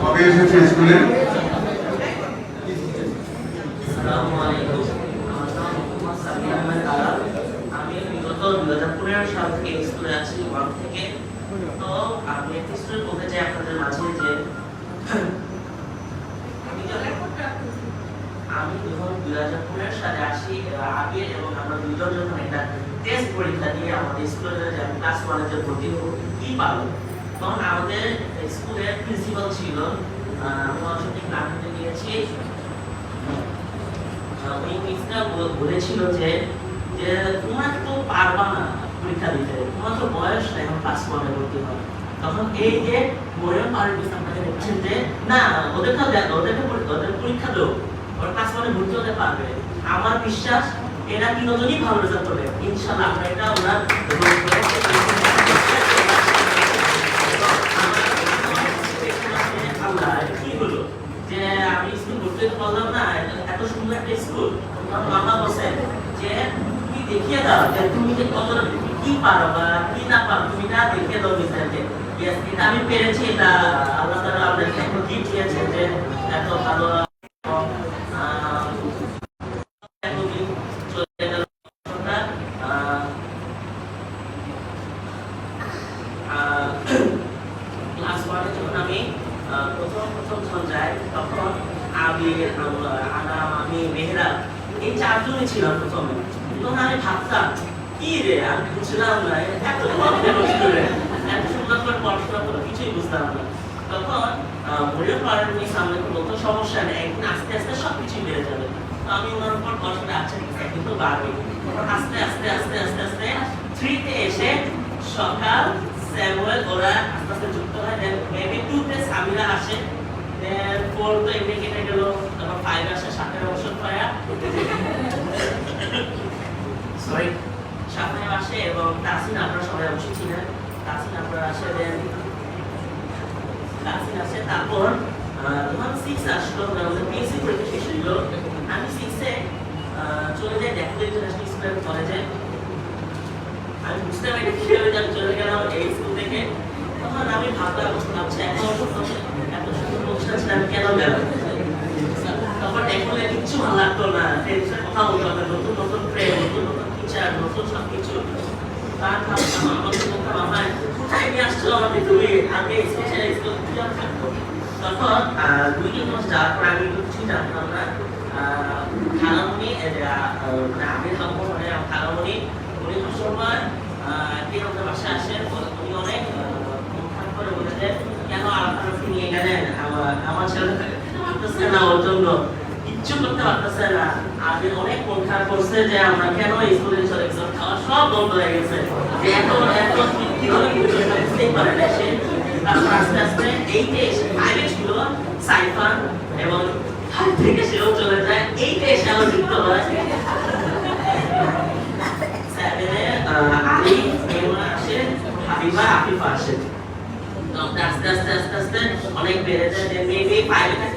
কবে এসেছে স্কুলে? সাল থেকে স্কুলে আছি তো আমি একটি স্টুডেন্ট বলতে চাই আপনাদের মাঝে যে আমি যখন আমি যখন দুই হাজার পনেরো সালে আসি আগে এবং আমরা দুজন যখন একটা টেস্ট পরীক্ষা দিয়ে আমাদের স্কুলে ক্লাস ওয়ানে যে ভর্তি কি পাবো? তখন আমাদের স্কুলের প্রিন্সিপাল ছিল আমি ওনার সঠিক নাম নিতে গিয়েছি ওই মিসটা বলেছিল যে যে তোমরা তো পারবা না পরীক্ষা দিতে, তোমার তো বয়স এখন ক্লাস ওয়ানে ভর্তি হয় তখন এই যে মরিয়ম পারভেজ আপনাকে দেখছেন যে, না ওদেরকে ওদেরকে ওদের পরীক্ষা দেও। ওরা ক্লাস হতে পারবে। আমার বিশ্বাস, এরা তিনজনই ভালো রেজাল্ট করবে। ইনশাআল্লাহ, আমরা এটা ওনার আমি এত সুন্দর একটা স্কুল আমার মামা বসে যে, তুমি দেখিয়ে দাও তুমি যে কতটা কি পারো বা কি না পারো, তুমি না দেখিয়ে দাও এটা আমি পেরেছি, এটা আল্লাহ তাআলা আমাদেরকে গিফট দিয়েছে যে, এত ভালো আহ, এত gift চলে গেল আহ, আহ, ক্লাস ওয়ানে যখন আমি আহ, প্রথম প্রথম যখন যাই তখন আমি আমি মেহরা এই চারজনই ছিলাম প্রথমে। তখন আমি ভাবতাম, কি রে, আমি বুঝলাম না এত সুন্দর পড়াশোনা করে, কিছুই বুঝতাম না। তখন মরিয়ম পাড়ার সামনে বলতো, সমস্যা নেই, একদিন আস্তে আস্তে সব কিছুই বেড়ে যাবে। আমি ওনার উপর পড়াশোনা আচ্ছা আছে, কিন্তু বাড়বে। আস্তে আস্তে আস্তে আস্তে আস্তে থ্রিতে এসে সকাল স্যামুয়েল ওরা আস্তে আস্তে যুক্ত হয়, দেন মেবি টুতে সামিরা আসে, দেন ফোর তো এমনি কেটে আসে সাতের অবসর পায়া সরি সামনে আসে এবং তাসিন আপনারা সবাই অবশ্যই চিনেন তাসিন আপনারা আসে দেন তাসিন আসে তারপর যখন সিক্স আসলো আমাদের পিএসসি পরীক্ষা শেষ হইল। আমি সিক্সে চলে যাই দেখো ইন্টারন্যাশনাল স্কুলের কলেজে আমি বুঝতে পারি কীভাবে আমি চলে গেলাম এই স্কুল থেকে। তখন আমি ভাবলাম আচ্ছা এত এত সুন্দর প্রতিষ্ঠান ছিল আমি কেন গেলাম? কিচ্ছু ভালো লাগতো না টেনশন কথা বলতে হবে নতুন নতুন ফ্রেন্ড নতুন নতুন টিচার নতুন সব কিছু বলতাম আমার তুমি থাকতো অনেক করে বলে কেন আপনাকে নিয়ে গেলেন আমার আমার ছেলে ওর জন্য কিচ্ছু করতে পারতেছে না। আগে অনেক মন করছে যে আমরা কেন এই স্কুলে চলে গেছি খাওয়া সব বন্ধ হয়ে গেছে। এত এত কীভাবে বুঝতেই পারে না সে। তারপর আস্তে আস্তে এইটে এসে ফাইভে ছিল সাইফান এবং ফাইভ থেকে সেও চলে যায়। এইটে এসে আবার যুক্ত হয়। মেমুনা আসে হাবিবা, আফিফা আসে তো আস্তে আস্তে আস্তে আস্তে অনেক বেড়ে যায় যে মেবি ফাইভে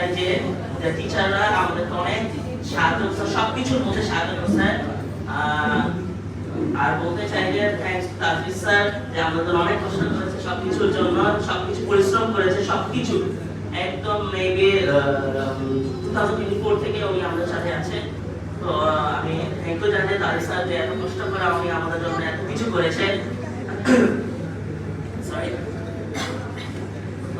চাই যে টিচাররা আমাদেরকে অনেক সাহায্য সবকিছুর মধ্যে সাহায্য করছে আর বলতে চাই যে থ্যাংকস তাজরিস স্যার যে আমাদের অনেক কষ্ট করেছে, সবকিছুর জন্য, সবকিছু পরিশ্রম করেছে, সবকিছু। একদম মেবি টু থাউজেন্ড থেকে উনি আমাদের সাথে আছে। তো আমি থ্যাংক ইউ জানাই তাজরিস স্যার যে এত কষ্ট করে উনি আমাদের জন্য এত কিছু করেছে সরি তো তো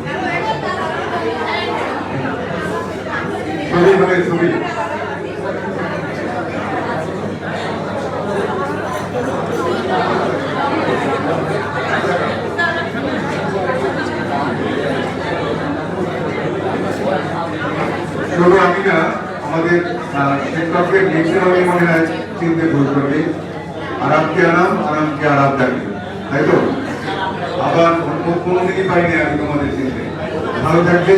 ছবি হবে ছবি। শুধু আমি না আমাদের আহ, শিক্ষকের লিখতে হবে মনে হয় চিনতে ভুল করবে। আরাম কে আরাম আরাম কে আরাম থাকবে তাই তো? আবার অন্য কোনোদিনই পাইনি আমি তোমাদের চিনতে। ভালো থাকবে।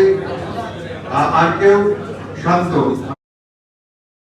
আর কেউ শান্ত